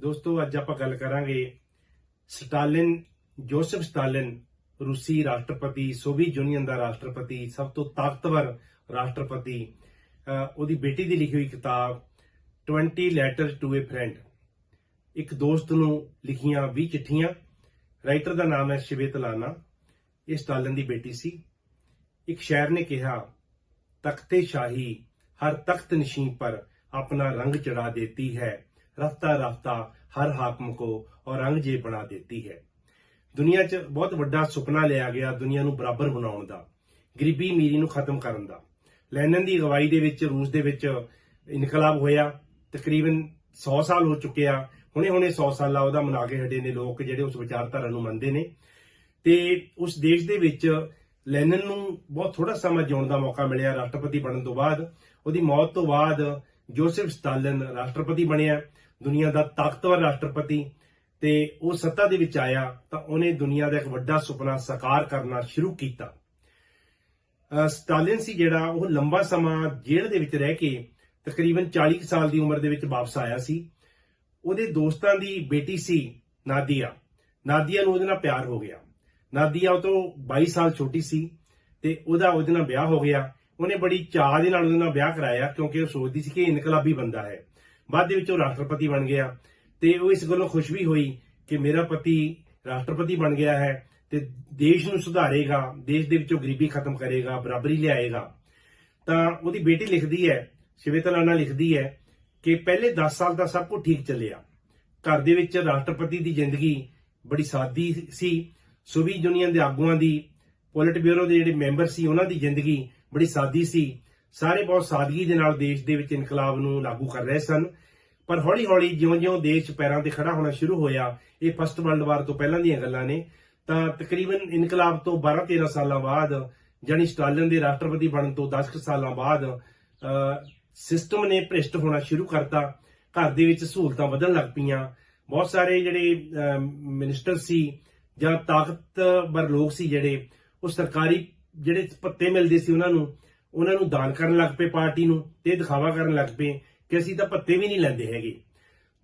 ਦੋਸਤੋ, ਅੱਜ ਆਪਾਂ ਗੱਲ ਕਰਾਂਗੇ ਸਟਾਲਿਨ, ਜੋਸਫ ਸਟਾਲਿਨ, ਰੂਸੀ ਰਾਸ਼ਟਰਪਤੀ, ਸੋਵੀਅਤ ਯੂਨੀਅਨ ਦਾ ਰਾਸ਼ਟਰਪਤੀ, ਸਭ ਤੋਂ ਤਾਕਤਵਰ ਰਾਸ਼ਟਰਪਤੀ ਉਹਦੀ ਬੇਟੀ ਦੀ ਲਿਖੀ ਹੋਈ ਕਿਤਾਬ 20 ਲੈਟਰ ਟੂ ਅ ਫਰੈਂਡ ਇੱਕ ਦੋਸਤ ਨੂੰ ਲਿਖੀਆਂ 20 ਚਿੱਠੀਆਂ ਰਾਈਟਰ ਦਾ ਨਾਮ ਹੈ ਸ਼ਿਵੇਤਲਾਨਾ ਇਹ ਸਟਾਲਿਨ ਦੀ ਬੇਟੀ ਸੀ। ਇੱਕ ਸ਼ਾਇਰ ਨੇ ਕਿਹਾ, ਤਖਤੇ ਸ਼ਾਹੀ, ਹਰ ਤਖਤ ਨਸ਼ੀਨ ਪਰ ਆਪਣਾ ਰੰਗ ਚੜਾ ਦੇਤੀ ਹੈ। ਰਫਤਾ ਰਫਤਾ ਹਰ ਹਾਕਮ ਕੋ ਔਰੰਗਜ਼ੇਬ ਬਣਾ ਦਿੱਤੀ ਹੈ। ਦੁਨੀਆ 'ਚ ਬਹੁਤ ਵੱਡਾ ਸੁਪਨਾ ਲਿਆ ਗਿਆ ਦੁਨੀਆ ਨੂੰ ਬਰਾਬਰ ਬਣਾਉਣ ਦਾ, ਗਰੀਬੀ ਮੀਰੀ ਨੂੰ ਖਤਮ ਕਰਨ ਦਾ। ਲੈਨਨ ਦੀ ਅਗਵਾਈ ਦੇ ਵਿੱਚ, ਰੂਸ ਦੇ ਵਿੱਚ ਇਨਕਲਾਬ ਹੋਇਆ, ਤਕਰੀਬਨ 100 ਸਾਲ ਹੋ ਚੁੱਕਿਆ ਹੁਣੇ-ਹੁਣੇ 100 ਸਾਲਾਂ ਉਹਦਾ ਮਨਾ ਕੇ ਹਟੇ ਨੇ ਲੋਕ, ਜਿਹੜੇ ਉਸ ਵਿਚਾਰਧਾਰਾ ਨੂੰ ਮੰਨਦੇ ਨੇ। ਤੇ ਉਸ ਦੇਸ਼ ਦੇ ਵਿੱਚ ਲੈਨਨ ਨੂੰ ਬਹੁਤ ਥੋੜਾ ਸਮਾਂ ਜਿਉਣ ਦਾ ਮੌਕਾ ਮਿਲਿਆ। ਰਾਸ਼ਟਰਪਤੀ ਬਣਨ ਤੋਂ ਬਾਅਦ ਉਹਦੀ ਮੌਤ ਤੋਂ ਬਾਅਦ ਜੋਸਫ ਸਟਾਲਿਨ ਰਾਸ਼ਟਰਪਤੀ ਬਣਿਆ। ਦੁਨੀਆ ਦਾ ਤਾਕਤਵਰ ਰਾਸ਼ਟਰਪਤੀ ਤੇ ਉਹ ਸੱਤਾ ਦੇ ਵਿੱਚ ਆਇਆ ਤਾਂ ਉਹਨੇ ਦੁਨੀਆ ਦਾ ਇੱਕ ਵੱਡਾ ਸੁਪਨਾ ਸਾਕਾਰ ਕਰਨਾ ਸ਼ੁਰੂ ਕੀਤਾ। ਅਹ ਸਟਾਲਿਨ ਸੀ ਜਿਹੜਾ ਉਹ ਲੰਬਾ ਸਮਾਂ ਜੇਲ੍ਹ ਦੇ ਵਿੱਚ ਰਹਿ ਕੇ ਤਕਰੀਬਨ 40 ਕੁ ਸਾਲ ਦੀ ਉਮਰ ਦੇ ਵਿੱਚ ਵਾਪਸ ਆਇਆ ਸੀ। ਉਹਦੇ ਦੋਸਤਾਂ ਦੀ ਬੇਟੀ ਸੀ ਨਾਦੀਆ। ਨਾਦੀਆ ਨੂੰ ਉਹਦੇ ਨਾਲ ਪਿਆਰ ਹੋ ਗਿਆ। ਨਾਦੀਆ ਉਹ ਤੋਂ 22 ਸਾਲ ਛੋਟੀ ਸੀ ਤੇ ਉਹਦਾ ਉਹਦੇ ਨਾਲ ਵਿਆਹ ਹੋ ਗਿਆ। ਉਹਨੇ ਬੜੀ ਚਾਹ ਦੇ ਨਾਲ ਉਹਦੇ ਨਾਲ ਵਿਆਹ ਕਰਾਇਆ ਕਿਉਂਕਿ ਉਹ ਸੋਚਦੀ ਸੀ ਕਿ ਇਨਕਲਾਬੀ ਬੰਦਾ ਹੈ। ਬਾਅਦ ਦੇ ਵਿੱਚ ਉਹ ਰਾਸ਼ਟਰਪਤੀ ਬਣ ਗਿਆ ਤੇ ਉਹ ਇਸ ਗੱਲੋਂ ਖੁਸ਼ ਵੀ ਹੋਈ ਕਿ ਮੇਰਾ ਪਤੀ ਰਾਸ਼ਟਰਪਤੀ ਬਣ ਗਿਆ ਹੈ ਤੇ ਦੇਸ਼ ਨੂੰ ਸੁਧਾਰੇਗਾ, ਦੇਸ਼ ਦੇ ਵਿੱਚੋਂ ਗਰੀਬੀ ਖਤਮ ਕਰੇਗਾ, ਬਰਾਬਰੀ ਲਿਆਏਗਾ। ਤਾਂ ਉਹਦੀ ਬੇਟੀ ਲਿਖਦੀ ਹੈ, ਸ਼ਿਵੇਤਲਾਨਾ ਲਿਖਦੀ ਹੈ ਕਿ ਪਹਿਲੇ 10 ਸਾਲ ਦਾ ਸਭ ਕੁਝ ਠੀਕ ਚੱਲਿਆ। ਘਰ ਦੇ ਵਿੱਚ ਰਾਸ਼ਟਰਪਤੀ ਦੀ ਜ਼ਿੰਦਗੀ ਬੜੀ ਸਾਦੀ ਸੀ। ਸੋਵੀਅਤ ਯੂਨੀਅਨ ਦੇ ਆਗੂਆਂ ਦੀ, ਪੋਲਿਟ ਬਿਊਰੋ ਦੇ ਜਿਹੜੇ ਮੈਂਬਰ ਸੀ, ਉਹਨਾਂ ਦੀ ਜ਼ਿੰਦਗੀ ਬੜੀ ਸਾਦੀ ਸੀ। ਸਾਰੇ ਬਹੁਤ ਸਾਦਗੀ ਦੇ ਨਾਲ ਦੇਸ਼ ਦੇ ਵਿੱਚ ਇਨਕਲਾਬ ਨੂੰ ਲਾਗੂ ਕਰ ਰਹੇ ਸਨ। ਪਰ ਹੌਲੀ-ਹੌਲੀ ਜਿਉਂ-ਜਿਉਂ ਦੇਸ਼ ਪੈਰਾਂ ਤੇ ਖੜਾ ਹੋਣਾ ਸ਼ੁਰੂ ਹੋਇਆ, ਇਹ ਫਸਟ ਵਰਲਡ ਵਾਰ ਤੋਂ ਪਹਿਲਾਂ ਦੀਆਂ ਗੱਲਾਂ ਨੇ। ਤਾਂ ਤਕਰੀਬਨ ਇਨਕਲਾਬ ਤੋਂ 12-13 ਸਾਲਾਂ ਬਾਅਦ ਜਾਨੀ ਸਟਾਲਿਨ ਦੇ ਰਾਸ਼ਟਰਪਤੀ ਬਣਨ ਤੋਂ 10 ਕੁ ਸਾਲਾਂ ਬਾਅਦ ਸਿਸਟਮ ਨੇ ਭ੍ਰਿਸ਼ਟ ਹੋਣਾ ਸ਼ੁਰੂ ਕਰਤਾ। ਘਰ ਦੇ ਵਿੱਚ ਸਹੂਲਤਾਂ ਵਧਣ ਲੱਗ ਪਈਆਂ। ਬਹੁਤ ਸਾਰੇ ਜਿਹੜੇ ਮਿਨਿਸਟਰ ਸੀ ਜਾਂ ਤਾਕਤਵਰ ਲੋਕ ਸੀ ਜਿਹੜੇ, ਉਹ ਸਰਕਾਰੀ ਜਿਹੜੇ ਪੱਤੇ ਮਿਲਦੇ ਸੀ ਉਹਨਾਂ ਨੂੰ ਉਹਨਾਂ ਨੂੰ ਦਾਨ ਕਰਨ ਲੱਗ ਪਏ ਪਾਰਟੀ ਨੂੰ ਤੇ ਦਿਖਾਵਾ ਕਰਨ ਲੱਗ ਪਏ ਕਿ ਅਸੀਂ ਤਾਂ ਪੱਤੇ ਵੀ ਨਹੀਂ ਲੈਂਦੇ ਹੈਗੇ।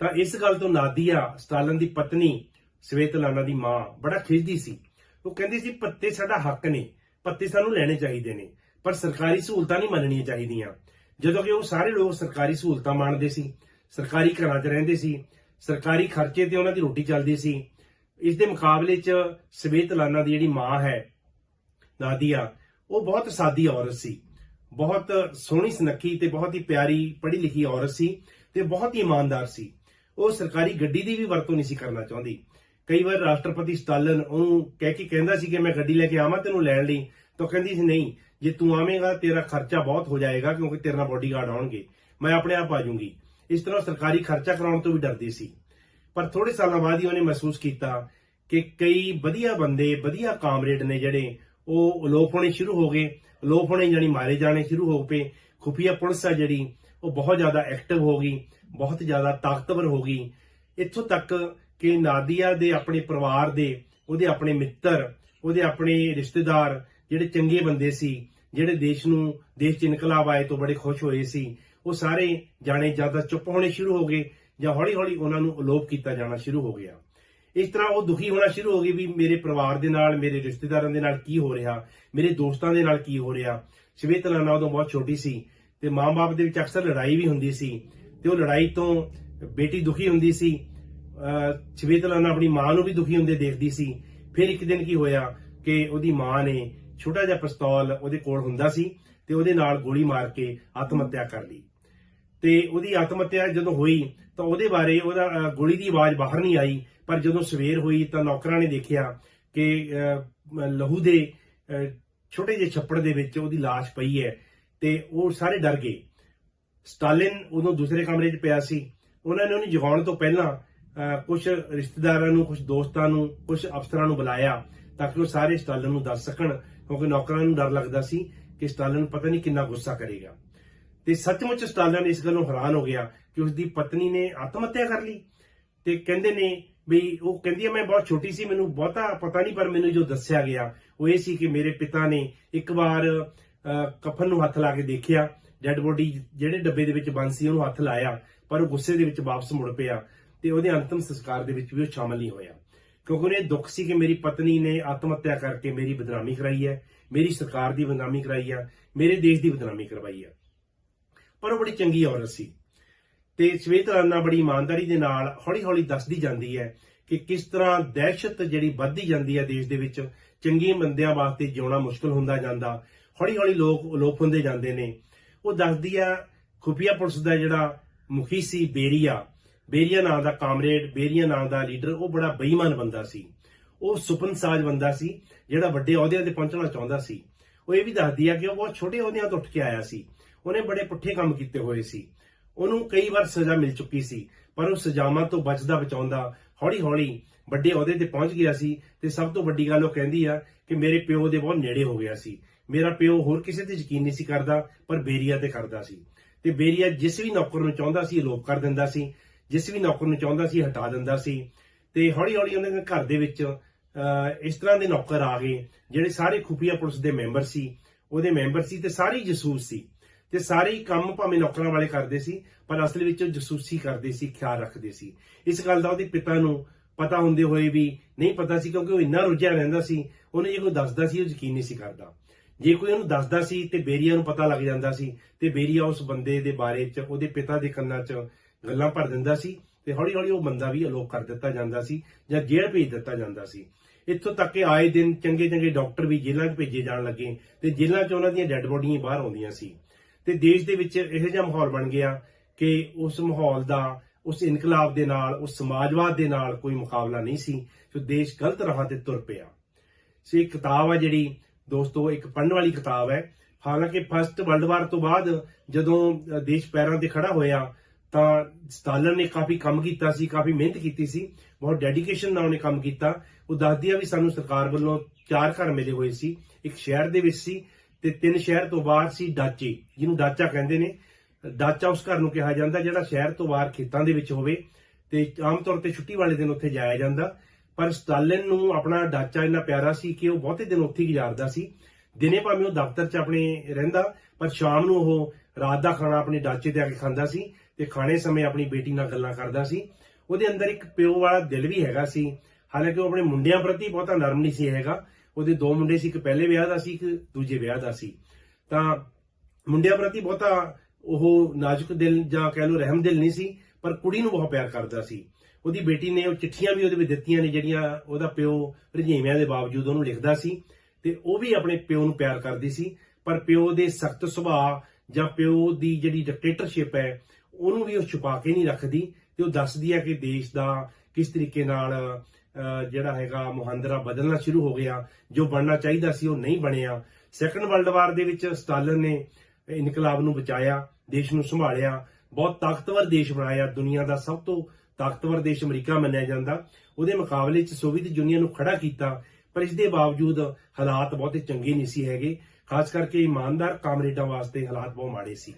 ਤਾਂ ਇਸ ਗੱਲ ਤੋਂ ਨਾਦੀਆ ਸਟਾਲਨ ਦੀ ਪਤਨੀ ਸਵੇਤਲਾਨਾ ਦੀ ਮਾਂ ਬੜਾ ਖਿੱਚਦੀ ਸੀ। ਉਹ ਕਹਿੰਦੀ ਸੀ ਪੱਤੇ ਸਾਡਾ ਹੱਕ ਨੇ ਪੱਤੇ ਸਾਨੂੰ ਲੈਣੇ ਚਾਹੀਦੇ ਨੇ, ਪਰ ਸਰਕਾਰੀ ਸਹੂਲਤਾਂ ਨਹੀਂ ਮੰਨਣੀਆਂ ਚਾਹੀਦੀਆਂ। ਜਦੋਂ ਕਿ ਉਹ ਸਾਰੇ ਲੋਕ ਸਰਕਾਰੀ ਸਹੂਲਤਾਂ ਮੰਨਦੇ ਸੀ, ਸਰਕਾਰੀ ਘਰਾਂ 'ਚ ਰਹਿੰਦੇ ਸੀ, ਸਰਕਾਰੀ ਖਰਚੇ ਤੇ ਉਹਨਾਂ ਦੀ ਰੋਟੀ ਚੱਲਦੀ ਸੀ। ਇਸ ਦੇ ਮੁਕਾਬਲੇ 'ਚ ਸਵੇਤਲਾਨਾ ਦੀ ਜਿਹੜੀ ਮਾਂ ਹੈ, ਨਾਦੀਆ, ਉਹ ਬਹੁਤ ਸਾਦੀ ਔਰਤ ਸੀ। ਬਹੁਤ ਸੋਹਣੀ ਸੁਨੱਖੀ ਤੇ ਬਹੁਤ ਹੀ ਪਿਆਰੀ ਪੜ੍ਹੀ ਲਿਖੀ ਔਰਤ ਸੀ ਤੇ ਬਹੁਤ ਹੀ ਇਮਾਨਦਾਰ ਸੀ। ਉਹ ਸਰਕਾਰੀ ਗੱਡੀ ਦੀ ਵੀ ਵਰਤੋਂ ਨਹੀਂ ਸੀ ਕਰਨਾ ਚਾਹੁੰਦੀ। ਕਈ ਵਾਰ ਰਾਸ਼ਟਰਪਤੀ ਸਟਾਲਨ ਉਹਨੂੰ ਕਹਿ ਕੇ ਕਹਿੰਦਾ ਸੀ ਕਿ ਮੈਂ ਗੱਡੀ ਲੈ ਕੇ ਆਵਾਂ ਤੈਨੂੰ ਲੈਣ ਲਈ। ਤਾਂ ਕਹਿੰਦੀ ਸੀ, ਨਹੀਂ, ਜੇ ਤੂੰ ਆਵੇਂਗਾ, ਤੇਰਾ ਖਰਚਾ ਬਹੁਤ ਹੋ ਜਾਏਗਾ ਕਿਉਂਕਿ ਤੇਰੇ ਨਾਲ ਬਾਡੀਗਾਰਡ ਆਉਣਗੇ। ਮੈਂ ਆਪਣੇ ਆਪ ਆ ਜਾਊਂਗੀ। ਇਸ ਤਰ੍ਹਾਂ ਸਰਕਾਰੀ ਖਰਚਾ ਕਰਾਉਣ ਤੋਂ ਵੀ ਡਰਦੀ ਸੀ। ਪਰ ਥੋੜੇ ਸਾਲਾਂ ਬਾਅਦ ਹੀ ਉਹਨੇ ਮਹਿਸੂਸ ਕੀਤਾ ਕਿ ਕਈ ਵਧੀਆ ਬੰਦੇ, ਵਧੀਆ ਕਾਮਰੇਡ ਨੇ ਜਿਹੜੇ ਉਹ ਅਲੋਪ ਹੋਣੇ ਸ਼ੁਰੂ ਹੋ ਗਏ। ਅਲੋਪ ਹੋਣੇ ਜਾਨੀ ਮਾਰੇ ਜਾਣੇ ਸ਼ੁਰੂ ਹੋ ਪਏ। ਖੁਫੀਆ ਪੁਲਿਸ ਆ ਜਿਹੜੀ, ਉਹ ਬਹੁਤ ਜ਼ਿਆਦਾ ਐਕਟਿਵ ਹੋ ਗਈ, ਬਹੁਤ ਜ਼ਿਆਦਾ ਤਾਕਤਵਰ ਹੋ ਗਈ। ਇੱਥੋਂ ਤੱਕ ਕਿ ਨਾਦੀਆ ਦੇ ਆਪਣੇ ਪਰਿਵਾਰ ਦੇ, ਉਹਦੇ ਆਪਣੇ ਮਿੱਤਰ, ਉਹਦੇ ਆਪਣੇ ਰਿਸ਼ਤੇਦਾਰ, ਜਿਹੜੇ ਚੰਗੇ ਬੰਦੇ ਸੀ, ਜਿਹੜੇ ਦੇਸ਼ ਨੂੰ, ਦੇਸ਼ 'ਚ ਇਨਕਲਾਬ ਆਏ ਤੋਂ ਬੜੇ ਖੁਸ਼ ਹੋਏ ਸੀ, ਉਹ ਸਾਰੇ ਜਾਣੇ ਜ਼ਿਆਦਾ ਚੁੱਪ ਹੋਣੇ ਸ਼ੁਰੂ ਹੋ ਗਏ ਜਾਂ ਹੌਲੀ-ਹੌਲੀ ਉਹਨਾਂ ਨੂੰ ਅਲੋਪ ਕੀਤਾ ਜਾਣਾ ਸ਼ੁਰੂ ਹੋ ਗਿਆ। ਇਸ ਤਰ੍ਹਾਂ ਉਹ ਦੁਖੀ ਹੋਣਾ ਸ਼ੁਰੂ ਹੋ ਗਈ ਵੀ ਮੇਰੇ ਪਰਿਵਾਰ ਦੇ ਨਾਲ, ਮੇਰੇ ਰਿਸ਼ਤੇਦਾਰਾਂ ਦੇ ਨਾਲ ਕੀ ਹੋ ਰਿਹਾ, ਮੇਰੇ ਦੋਸਤਾਂ ਦੇ ਨਾਲ ਕੀ ਹੋ ਰਿਹਾ। ਸ਼ਵੇਤਲਾਨਾ ਉਦੋਂ ਬਹੁਤ ਛੋਟੀ ਸੀ ਤੇ ਮਾਂ-ਬਾਪ ਦੇ ਵਿੱਚ ਅਕਸਰ ਲੜਾਈ ਵੀ ਹੁੰਦੀ ਸੀ ਤੇ ਉਹ ਲੜਾਈ ਤੋਂ ਬੇਟੀ ਦੁਖੀ ਹੁੰਦੀ ਸੀ। ਸ਼ਵੇਤਲਾਨਾ ਆਪਣੀ ਮਾਂ ਨੂੰ ਵੀ ਦੁਖੀ ਹੁੰਦੇ ਦੇਖਦੀ ਸੀ। ਫਿਰ ਇੱਕ ਦਿਨ ਕੀ ਹੋਇਆ ਕਿ ਉਹਦੀ ਮਾਂ ਨੇ ਛੋਟਾ ਜਿਹਾ ਪਿਸਤੌਲ ਉਹਦੇ ਕੋਲ ਹੁੰਦਾ ਸੀ ਤੇ ਉਹਦੇ ਨਾਲ ਗੋਲੀ ਮਾਰ ਕੇ ਆਤਮ ਹੱਤਿਆ ਕਰ ਲਈ। ਤੇ ਉਹਦੀ ਆਤਮ ਹੱਤਿਆ ਜਦੋਂ ਹੋਈ ਤਾਂ ਉਹਦੇ ਬਾਰੇ ਉਹਦਾ ਗੋਲੀ ਦੀ ਆਵਾਜ਼ ਬਾਹਰ ਨਹੀਂ ਆਈ। ਪਰ ਜਦੋਂ ਸਵੇਰ ਹੋਈ ਤਾਂ ਨੌਕਰਾਂ ਨੇ ਦੇਖਿਆ ਕਿ ਲਹੂ ਦੇ ਛੋਟੇ ਜਿਹੇ ਛੱਪੜ ਦੇ ਵਿੱਚ ਉਹਦੀ লাশ ਪਈ ਹੈ ਤੇ ਉਹ ਸਾਰੇ ਡਰ ਗਏ। ਸਟਾਲਿਨ ਉਦੋਂ ਦੂਸਰੇ ਕਮਰੇ 'ਚ ਪਿਆ ਸੀ। ਉਹਨਾਂ ਨੇ ਉਹਨੂੰ ਜਗਾਉਣ ਤੋਂ ਪਹਿਲਾਂ ਕੁਝ ਰਿਸ਼ਤੇਦਾਰਾਂ ਨੂੰ ਕੁਝ ਦੋਸਤਾਂ ਨੂੰ ਕੁਝ ਅਫਸਰਾਂ ਨੂੰ ਬੁਲਾਇਆ ਤਾਂ ਕਿ ਉਹ ਸਾਰੇ ਸਟਾਲਿਨ ਨੂੰ ਦੱਸ ਸਕਣ, ਕਿਉਂਕਿ ਨੌਕਰਾਂ ਨੂੰ ਡਰ ਲੱਗਦਾ ਸੀ ਕਿ ਸਟਾਲਿਨ ਪਤਾ ਨਹੀਂ ਕਿੰਨਾ ਗੁੱਸਾ ਕਰੇਗਾ। ਤੇ ਸੱਚਮੁੱਚ ਸਟਾਲਿਨ ਇਸ ਗੱਲੋਂ ਹੈਰਾਨ ਹੋ ਗਿਆ ਕਿ ਉਸ ਦੀ ਪਤਨੀ ਨੇ ਆਤਮ ਹੱਤਿਆ ਕਰ ਲਈ ਤੇ ਕਹਿੰਦੇ ਨੇ ਵੀ ਉਹ ਕਹਿੰਦੀ ਹੈ ਮੈਂ ਬਹੁਤ ਛੋਟੀ ਸੀ ਮੈਨੂੰ ਬਹੁਤਾ ਪਤਾ ਨਹੀਂ ਪਰ ਮੈਨੂੰ ਜੋ ਦੱਸਿਆ ਗਿਆ ਉਹ ਇਹ ਸੀ ਕਿ ਮੇਰੇ ਪਿਤਾ ਨੇ ਇੱਕ ਵਾਰ ਅਹ, ਕਫਨ ਨੂੰ ਹੱਥ ਲਾ ਕੇ ਦੇਖਿਆ ਡੈਡ ਬੋਡੀ ਜਿਹੜੇ ਡੱਬੇ ਦੇ ਵਿੱਚ ਬੰਦ ਸੀ ਉਹਨੂੰ ਹੱਥ ਲਾਇਆ ਪਰ ਉਹ ਗੁੱਸੇ ਦੇ ਵਿੱਚ ਵਾਪਸ ਮੁੜ ਪਿਆ ਤੇ ਉਹਦੇ ਅੰਤਮ ਸੰਸਕਾਰ ਦੇ ਵਿੱਚ ਵੀ ਉਹ ਸ਼ਾਮਲ ਨਹੀਂ ਹੋਇਆ। ਕਿਉਂਕਿ ਉਹਨੇ ਦੁੱਖ ਸੀ ਕਿ ਮੇਰੀ ਪਤਨੀ ਨੇ ਆਤਮ ਹੱਤਿਆ ਕਰਕੇ ਮੇਰੀ ਬਦਨਾਮੀ ਕਰਾਈ ਹੈ ਮੇਰੀ ਸਰਕਾਰ ਦੀ ਬਦਨਾਮੀ ਕਰਾਈ ਹੈ ਮੇਰੇ ਦੇਸ਼ ਦੀ ਬਦਨਾਮੀ ਕਰਵਾਈ ਹੈ ਪਰ ਉਹ ਬੜੀ ਚੰਗੀ ਔਰਤ ਸੀ। ਤੇ ਸ਼ਵੇਤ ਰਾਣਾ ਬੜੀ ਇਮਾਨਦਾਰੀ ਦੇ ਨਾਲ ਹੌਲੀ-ਹੌਲੀ ਦੱਸਦੀ ਜਾਂਦੀ ਹੈ ਕਿ ਕਿਸ ਤਰ੍ਹਾਂ ਦਹਿਸ਼ਤ ਜਿਹੜੀ ਵੱਧਦੀ ਜਾਂਦੀ ਹੈ ਦੇਸ਼ ਦੇ ਵਿੱਚ, ਚੰਗੇ ਬੰਦਿਆਂ ਵਾਸਤੇ ਜਿਉਣਾ ਮੁਸ਼ਕਲ ਹੁੰਦਾ ਜਾਂਦਾ, ਹੌਲੀ-ਹੌਲੀ ਲੋਕ ਅਲੋਪ ਹੁੰਦੇ ਜਾਂਦੇ ਨੇ। ਉਹ ਦੱਸਦੀ ਆ ਖੁਫੀਆ ਪੁਲਿਸ ਦਾ ਜਿਹੜਾ ਮੁਖੀ ਸੀ ਬੇਰੀਆ ਬੇਰੀਆ ਨਾਂ ਦਾ ਕਾਮਰੇਡ, ਬੇਰੀਆ ਨਾਂ ਦਾ ਲੀਡਰ, ਉਹ ਬੜਾ ਬੇਈਮਾਨ ਬੰਦਾ ਸੀ। ਉਹ ਸੁਪਨਸਾਜ ਬੰਦਾ ਸੀ, ਜਿਹੜਾ ਵੱਡੇ ਅਹੁਦਿਆਂ ਤੇ ਪਹੁੰਚਣਾ ਚਾਹੁੰਦਾ ਸੀ। ਉਹ ਇਹ ਵੀ ਦੱਸਦੀ ਆ ਕਿ ਉਹ ਬਹੁਤ ਛੋਟੇ ਅਹੁਦਿਆਂ ਤੋਂ ਉੱਠ ਕੇ ਆਇਆ ਸੀ। ਉਹਨੇ ਬੜੇ ਪੁੱਠੇ ਕੰਮ ਕੀਤੇ ਹੋਏ ਸੀ। ਉਹਨੂੰ ਕਈ ਵਾਰ ਸਜ਼ਾ ਮਿਲ ਚੁੱਕੀ ਸੀ, ਪਰ ਉਹ ਸਜ਼ਾਵਾਂ ਤੋਂ ਬਚਦਾ ਬਚਾਉਂਦਾ ਹੌਲੀ-ਹੌਲੀ ਵੱਡੇ ਅਹੁਦੇ ਤੇ ਪਹੁੰਚ ਗਿਆ ਸੀ ਤੇ ਸਭ ਤੋਂ ਵੱਡੀ ਗੱਲ ਉਹ ਕਹਿੰਦੀ ਆ ਕਿ ਮੇਰੇ ਪਿਓ ਦੇ ਬਹੁਤ ਨੇੜੇ ਹੋ ਗਿਆ ਸੀ। ਮੇਰਾ ਪਿਓ ਹੋਰ ਕਿਸੇ ਤੇ ਯਕੀਨ ਨਹੀਂ ਸੀ ਕਰਦਾ, ਪਰ ਬੇਰੀਆ ਤੇ ਕਰਦਾ ਸੀ। ਤੇ ਬੇਰੀਆ ਜਿਸ ਵੀ ਨੌਕਰ ਨੂੰ ਚਾਹੁੰਦਾ ਸੀ ਅਲੋਪ ਕਰ ਦਿੰਦਾ ਸੀ। ਜਿਸ ਵੀ ਨੌਕਰ ਨੂੰ ਚਾਹੁੰਦਾ ਸੀ ਹਟਾ ਦਿੰਦਾ ਸੀ। ਤੇ ਹੌਲੀ-ਹੌਲੀ ਉਹਨਾਂ ਦੇ ਘਰ ਦੇ ਵਿੱਚ ਇਸ ਤਰ੍ਹਾਂ ਦੇ ਨੌਕਰ ਆ ਗਏ, ਜਿਹੜੇ ਸਾਰੇ ਖੁਫੀਆ ਪੁਲਿਸ ਦੇ ਮੈਂਬਰ ਸੀ। ਉਹਦੇ ਮੈਂਬਰ ਸੀ ਤੇ ਸਾਰੇ ਹੀ ਜਸੂਸ ਸੀ। ਤੇ ਸਾਰੇ ਹੀ ਕੰਮ ਭਾਵੇਂ ਨੌਕਰਾਂ ਵਾਲੇ ਕਰਦੇ ਸੀ, ਪਰ ਅਸਲ ਵਿੱਚ ਉਹ ਜਸੂਸੀ ਕਰਦੇ ਸੀ, ਖਿਆਲ ਰੱਖਦੇ ਸੀ। ਇਸ ਗੱਲ ਦਾ ਉਹਦੇ ਪਿਤਾ ਨੂੰ ਪਤਾ ਹੁੰਦੇ ਹੋਏ ਵੀ ਨਹੀਂ ਪਤਾ ਸੀ, ਕਿਉਂਕਿ ਉਹ ਇੰਨਾ ਰੁੱਝਿਆ ਰਹਿੰਦਾ ਸੀ, ਉਹਨੇ ਜੇ ਕੋਈ ਦੱਸਦਾ ਸੀ, ਉਹ ਯਕੀਨ ਨਹੀਂ ਸੀ ਕਰਦਾ। ਜੇ ਕੋਈ ਉਹਨੂੰ ਦੱਸਦਾ ਸੀ ਤੇ ਬੇਰੀਆ ਨੂੰ ਪਤਾ ਲੱਗ ਜਾਂਦਾ ਸੀ, ਤੇ ਬੇਰੀਆ ਉਸ ਬੰਦੇ ਦੇ ਬਾਰੇ ਚ, ਉਹਦੇ ਪਿਤਾ ਦੇ ਕੰਨਾਂ 'ਚ ਗੱਲਾਂ ਭਰ ਦਿੰਦਾ ਸੀ, ਤੇ ਹੌਲੀ ਹੌਲੀ ਉਹ ਬੰਦਾ ਵੀ ਅਲੋਕ ਕਰ ਦਿੱਤਾ ਜਾਂਦਾ ਸੀ, ਜਾਂ ਜੇਲ੍ਹ ਭੇਜ ਦਿੱਤਾ ਜਾਂਦਾ ਸੀ। ਇੱਥੋਂ ਤੱਕ ਕਿ ਆਏ ਦਿਨ ਚੰਗੇ ਚੰਗੇ ਡਾਕਟਰ ਵੀ ਜੇਲ੍ਹਾਂ 'ਚ ਭੇਜੇ ਜਾਣ ਲੱਗੇ, ਤੇ ਜੇਲ੍ਹਾਂ 'ਚ ਉਹਨਾਂ ਦੀਆਂ ਡੈੱਡ ਬੋਡੀਆਂ ਬਾਹਰ ਆਉਂਦੀਆਂ ਸੀ। ਤੇ ਦੇਸ਼ ਦੇ ਵਿੱਚ ਇਹੋ ਜਿਹਾ ਮਾਹੌਲ ਬਣ ਗਿਆ ਕਿ ਉਸ ਮਾਹੌਲ ਦਾ, ਉਸ ਇਨਕਲਾਬ ਦੇ ਨਾਲ, ਉਸ ਸਮਾਜਵਾਦ ਦੇ ਨਾਲ ਕੋਈ ਮੁਕਾਬਲਾ ਨਹੀਂ ਸੀ, ਜੋ ਦੇਸ਼ ਗਲਤ ਰਾਹਾਂ ਤੇ ਤੁਰ ਪਿਆ। ਸੋ ਇਹ ਕਿਤਾਬ ਆ ਜਿਹੜੀ, ਦੋਸਤੋ, ਇੱਕ ਪੜ੍ਹਨ ਵਾਲੀ ਕਿਤਾਬ ਹੈ। ਹਾਲਾਂਕਿ ਫਸਟ ਵਰਲਡ ਵਾਰ ਤੋਂ ਬਾਅਦ ਜਦੋਂ ਦੇਸ਼ ਪੈਰਾਂ ਤੇ ਖੜਾ ਹੋਇਆ, ਤਾਂ ਸਟਾਲਨ ਨੇ ਕਾਫੀ ਕੰਮ ਕੀਤਾ ਸੀ, ਕਾਫੀ ਮਿਹਨਤ ਕੀਤੀ ਸੀ, ਬਹੁਤ ਡੈਡੀਕੇਸ਼ਨ ਨਾਲ ਉਹਨੇ ਕੰਮ ਕੀਤਾ। ਉਹ ਦੱਸਦੀ ਆ ਵੀ ਸਾਨੂੰ ਸਰਕਾਰ ਵੱਲੋਂ ਚਾਰ ਘਰ ਮਿਲੇ ਹੋਏ ਸੀ। ਇੱਕ ਸ਼ਹਿਰ ਦੇ ਵਿੱਚ ਸੀ ਤੇ ਤਿੰਨ ਸ਼ਹਿਰ ਤੋਂ ਬਾਹਰ ਸੀ ਡਾਚੇ, ਜਿਹਨੂੰ ਡਾਚਾ ਕਹਿੰਦੇ ਨੇ। ਡਾਚਾ ਉਸ ਘਰ ਨੂੰ ਕਿਹਾ ਜਾਂਦਾ, ਜਿਹੜਾ ਸ਼ਹਿਰ ਤੋਂ ਬਾਹਰ ਖੇਤਾਂ ਦੇ ਵਿੱਚ ਹੋਵੇ ਤੇ ਆਮ ਤੌਰ ਤੇ ਛੁੱਟੀ ਵਾਲੇ ਦਿਨ ਉੱਥੇ ਜਾਇਆ ਜਾਂਦਾ। ਪਰ ਸਟਾਲਿਨ ਨੂੰ ਆਪਣਾ ਡਾਚਾ ਇੰਨਾ ਪਿਆਰਾ ਸੀ ਕਿ ਉਹ ਬਹੁਤੇ ਦਿਨ ਉੱਥੇ ਹੀ ਗੁਜ਼ਾਰਦਾ ਸੀ। ਦਿਨੇ ਭਾਵੇਂ ਉਹ ਦਫ਼ਤਰ 'ਚ ਆਪਣੇ ਰਹਿੰਦਾ, ਪਰ ਸ਼ਾਮ ਨੂੰ ਉਹ ਰਾਤ ਦਾ ਖਾਣਾ ਆਪਣੇ ਡਾਚੇ ਤੇ ਆ ਕੇ ਖਾਂਦਾ ਸੀ ਤੇ ਖਾਣੇ ਸਮੇਂ ਆਪਣੀ ਬੇਟੀ ਨਾਲ ਗੱਲਾਂ ਕਰਦਾ ਸੀ। ਉਹਦੇ ਅੰਦਰ ਇੱਕ ਪਿਓ ਵਾਲਾ ਦਿਲ ਵੀ ਹੈਗਾ ਸੀ। ਹਾਲਾਂਕਿ ਉਹ ਆਪਣੇ ਮੁੰਡਿਆਂ ਪ੍ਰਤੀ ਬਹੁਤਾ ਨਰਮ ਨਹੀਂ ਸੀ ਹੈਗਾ। ਉਹਦੇ ਦੋ ਮੁੰਡੇ ਸੀ, ਇੱਕ ਪਹਿਲੇ ਵਿਆਹ ਦਾ ਸੀ, ਇੱਕ ਦੂਜੇ ਵਿਆਹ ਦਾ ਸੀ। ਤਾਂ ਮੁੰਡਿਆਂ ਪ੍ਰਤੀ ਬਹੁਤਾ ਉਹ ਨਾਜ਼ੁਕ ਦਿਲ ਜਾਂ ਕਹਿ ਲਓ ਰਹਿਮ ਦਿਲ ਨਹੀਂ ਸੀ, ਪਰ ਕੁੜੀ ਨੂੰ ਬਹੁਤ ਪਿਆਰ ਕਰਦਾ ਸੀ। ਉਹਦੀ ਬੇਟੀ ਨੇ ਉਹ ਚਿੱਠੀਆਂ ਵੀ ਉਹਦੇ ਵਿੱਚ ਦਿੱਤੀਆਂ ਨੇ, ਜਿਹੜੀਆਂ ਉਹਦਾ ਪਿਓ ਰਜੀਵਿਆਂ ਦੇ ਬਾਵਜੂਦ ਉਹਨੂੰ ਲਿਖਦਾ ਸੀ ਤੇ ਉਹ ਵੀ ਆਪਣੇ ਪਿਓ ਨੂੰ ਪਿਆਰ ਕਰਦੀ ਸੀ। ਪਰ ਪਿਓ ਦੇ ਸਖਤ ਸੁਭਾਅ ਜਾਂ ਪਿਓ ਦੀ ਜਿਹੜੀ ਡਿਕਟੇਟਰਸ਼ਿਪ ਹੈ, ਉਹਨੂੰ ਵੀ ਉਹ ਛੁਪਾ ਕੇ ਨਹੀਂ ਰੱਖਦੀ ਤੇ ਉਹ ਦੱਸਦੀ ਹੈ ਕਿ ਦੇਸ਼ ਦਾ ਕਿਸ ਤਰੀਕੇ ਨਾਲ ਜਿਹੜਾ ਹੈਗਾ ਮੁਹਾਂਦਰਾ ਬਦਲਣਾ ਸ਼ੁਰੂ ਹੋ ਗਿਆ, ਜੋ ਬਣਨਾ ਚਾਹੀਦਾ ਸੀ ਉਹ ਨਹੀਂ ਬਣਿਆ। ਸੈਕੰਡ ਵਰਲਡ ਵਾਰ ਦੇ ਵਿੱਚ ਸਟਾਲਿਨ ਨੇ ਇਨਕਲਾਬ ਨੂੰ ਬਚਾਇਆ, ਦੇਸ਼ ਨੂੰ ਸੰਭਾਲਿਆ। ਬਹੁਤ ਤਾਕਤਵਰ ਦੇਸ਼ ਬਣਾਇਆ। ਦੁਨੀਆ ਦਾ ਸਭ ਤੋਂ ਤਾਕਤਵਰ ਦੇਸ਼ ਅਮਰੀਕਾ ਮੰਨਿਆ ਜਾਂਦਾ। ਉਹਦੇ ਮੁਕਾਬਲੇ 'ਚ ਸੋਵੀਅਤ ਯੂਨੀਅਨ ਨੂੰ ਖੜਾ ਕੀਤਾ, ਪਰ ਇਸ ਦੇ ਬਾਵਜੂਦ ਹਾਲਾਤ ਬਹੁਤੇ ਚੰਗੇ ਨਹੀਂ ਸੀ ਹੈਗੇ। ਖਾਸ ਕਰਕੇ ਇਮਾਨਦਾਰ ਕਾਮਰੇਡਾਂ ਵਾਸਤੇ ਹਾਲਾਤ ਬਹੁਤ ਮਾੜੇ ਸੀ।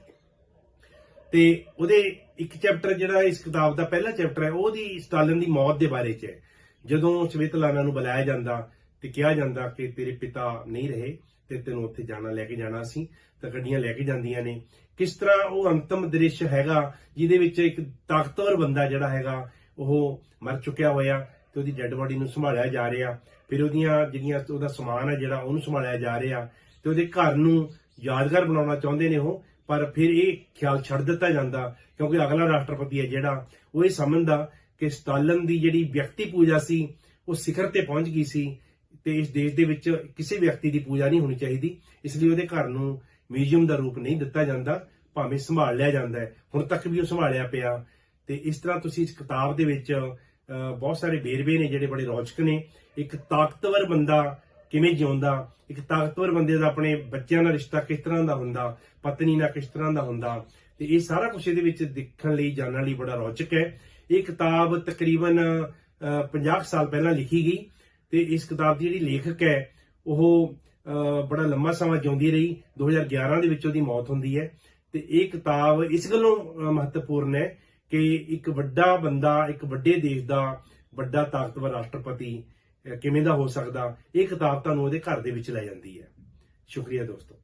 ਤੇ ਉਹਦੇ ਇੱਕ ਚੈਪਟਰ ਜਿਹੜਾ ਇਸ ਕਿਤਾਬ ਦਾ ਪਹਿਲਾ ਚੈਪਟਰ ਹੈ, ਉਹਦੀ ਸਟਾਲਿਨ ਦੀ ਮੌਤ ਦੇ ਬਾਰੇ 'ਚ ਹੈ। ਜਦੋਂ ਸਵਿਤਲਾਨਾ ਨੂੰ ਬੁਲਾਇਆ ਜਾਂਦਾ ਤੇ ਕਿਹਾ ਜਾਂਦਾ ਕਿ ਤੇਰੇ ਪਿਤਾ ਨਹੀਂ ਰਹੇ ਤੇ ਤੈਨੂੰ ਉੱਥੇ ਜਾਣਾ ਲੈ ਕੇ ਜਾਣਾ ਸੀ, ਤਾਂ ਗੱਡੀਆਂ ਲੈ ਕੇ ਜਾਂਦੀਆਂ ਨੇ। ਕਿਸ ਤਰ੍ਹਾਂ ਉਹ ਅੰਤਮ ਦ੍ਰਿਸ਼ ਹੈਗਾ, ਜਿਹਦੇ ਵਿੱਚ ਇੱਕ ਤਾਕਤਵਰ ਬੰਦਾ ਜਿਹੜਾ ਹੈਗਾ, ਉਹ ਮਰ ਚੁੱਕਿਆ ਹੋਇਆ ਤੇ ਉਹਦੀ ਡੈੱਡ ਬੋਡੀ ਨੂੰ ਸੰਭਾਲਿਆ ਜਾ ਰਿਹਾ। ਫਿਰ ਉਹਦੀਆਂ ਜਿਹੜੀਆਂ ਉਹਦਾ ਸਮਾਨ ਹੈ ਜਿਹੜਾ, ਉਹਨੂੰ ਸੰਭਾਲਿਆ ਜਾ ਰਿਹਾ। ਤੇ ਉਹਦੇ ਘਰ ਨੂੰ ਯਾਦਗਾਰ ਬਣਾਉਣਾ ਚਾਹੁੰਦੇ ਨੇ ਉਹ, ਪਰ ਫਿਰ ਇਹ ਖਿਆਲ ਛੱਡ ਦਿੱਤਾ ਜਾਂਦਾ, ਕਿਉਂਕਿ ਅਗਲਾ ਰਾਸ਼ਟਰਪਤੀ ਹੈ ਜਿਹੜਾ, ਉਹ ਇਹ ਸਮਝਦਾ ਕਿ ਸਟਾਲਨ ਦੀ ਜਿਹੜੀ ਵਿਅਕਤੀ ਪੂਜਾ ਸੀ, ਉਹ ਸਿਖਰ ਤੇ ਪਹੁੰਚ ਗਈ ਸੀ ਤੇ ਇਸ ਦੇਸ਼ ਦੇ ਵਿੱਚ ਕਿਸੇ ਵਿਅਕਤੀ ਦੀ ਪੂਜਾ ਨਹੀਂ ਹੋਣੀ ਚਾਹੀਦੀ। ਇਸ ਲਈ ਉਹਦੇ ਘਰ ਨੂੰ ਮਿਊਜ਼ੀਅਮ ਦਾ ਰੂਪ ਨਹੀਂ ਦਿੱਤਾ ਜਾਂਦਾ, ਭਾਵੇਂ ਸੰਭਾਲ ਲਿਆ ਜਾਂਦਾ ਹੈ। ਹੁਣ ਤੱਕ ਵੀ ਉਹ ਸੰਭਾਲਿਆ ਪਿਆ। ਤੇ ਇਸ ਤਰ੍ਹਾਂ ਤੁਸੀਂ ਇਸ ਕਿਤਾਬ ਦੇ ਵਿੱਚ ਬਹੁਤ ਸਾਰੇ ਵੇਰਵੇ ਨੇ ਜਿਹੜੇ ਬੜੇ ਰੌਚਕ ਨੇ। ਇੱਕ ਤਾਕਤਵਰ ਬੰਦਾ ਕਿਵੇਂ ਜਿਉਂਦਾ, ਇੱਕ ਤਾਕਤਵਰ ਬੰਦੇ ਦਾ ਆਪਣੇ ਬੱਚਿਆਂ ਨਾਲ ਰਿਸ਼ਤਾ ਕਿਸ ਤਰ੍ਹਾਂ ਦਾ ਹੁੰਦਾ, ਪਤਨੀ ਨਾਲ ਕਿਸ ਤਰ੍ਹਾਂ ਦਾ ਹੁੰਦਾ, ਤੇ ਇਹ ਸਾਰਾ ਕੁਝ ਇਹਦੇ ਵਿੱਚ ਦੇਖਣ ਲਈ, ਜਾਣਨ ਲਈ ਬੜਾ ਰੌਚਕ ਹੈ। ਇਹ ਕਿਤਾਬ ਤਕਰੀਬਨ ਅਹ, 50 ਸਾਲ ਪਹਿਲਾਂ ਲਿਖੀ ਗਈ ਤੇ ਇਸ ਕਿਤਾਬ ਦੀ ਜਿਹੜੀ ਲੇਖਕ ਹੈ ਉਹ ਬੜਾ ਲੰਮਾ ਸਮਾਂ ਜਿਉਂਦੀ ਰਹੀ। 2011 ਦੇ ਵਿੱਚ ਉਹਦੀ ਮੌਤ ਹੁੰਦੀ ਹੈ ਤੇ ਇਹ ਕਿਤਾਬ ਇਸ ਗੱਲੋਂ ਮਹੱਤਵਪੂਰਨ ਹੈ ਕਿ ਇੱਕ ਵੱਡਾ ਬੰਦਾ ਇੱਕ ਵੱਡੇ ਦੇਸ਼ ਦਾ ਵੱਡਾ ਤਾਕਤਵਰ ਰਾਸ਼ਟਰਪਤੀ ਕਿਵੇਂ ਦਾ ਹੋ ਸਕਦਾ? ਇਹ ਕਿਤਾਬ ਤੁਹਾਨੂੰ ਉਹਦੇ ਘਰ ਦੇ ਵਿੱਚ ਲੈ ਜਾਂਦੀ ਹੈ। ਸ਼ੁਕਰੀਆ ਦੋਸਤੋ।